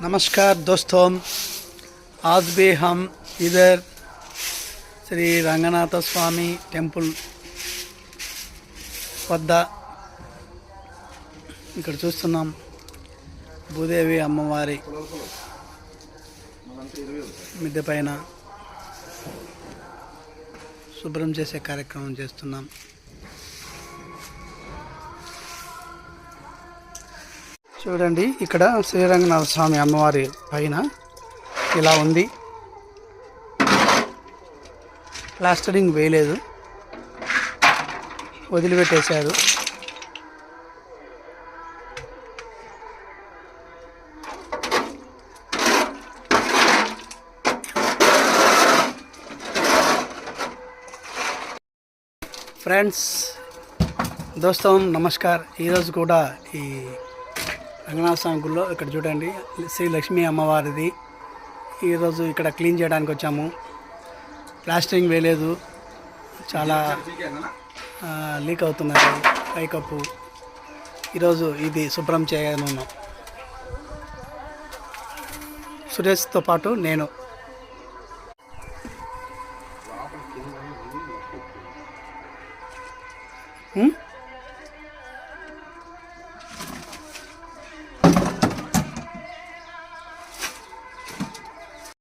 नमस्कार दोस्तों आज भी हम इधर శ్రీ రంగనాథ స్వామి టెంపుల్ వద్ద ఇక్కడ చూస్తున్నాం భూదేవి అమ్మవారి మిద్దె పైన శుభ్రం చేసే కార్యక్రమం చేస్తున్నాం చూడండి ఇక్కడ శ్రీరంగనాథ స్వామి అమ్మవారి పైన ఇలా ఉంది. ప్లాస్టరింగ్ వేయలేదు. వదిలిపెట్టేశారు. ఫ్రెండ్స్ దోస్తం నమస్కార్. ఈరోజు కూడా ఈ రంగనాథ స్వామి గుడిలో ఇక్కడ చూడండి శ్రీ లక్ష్మీ అమ్మవారిది. ఈరోజు ఇక్కడ క్లీన్ చేయడానికి వచ్చాము. ప్లాస్టరింగ్ వేయలేదు. చాలా లీక్ అవుతున్నది పైకప్పు ఈరోజు ఇది శుభ్రం చేయనున్నాం. సురేష్తో పాటు నేను. Hmm?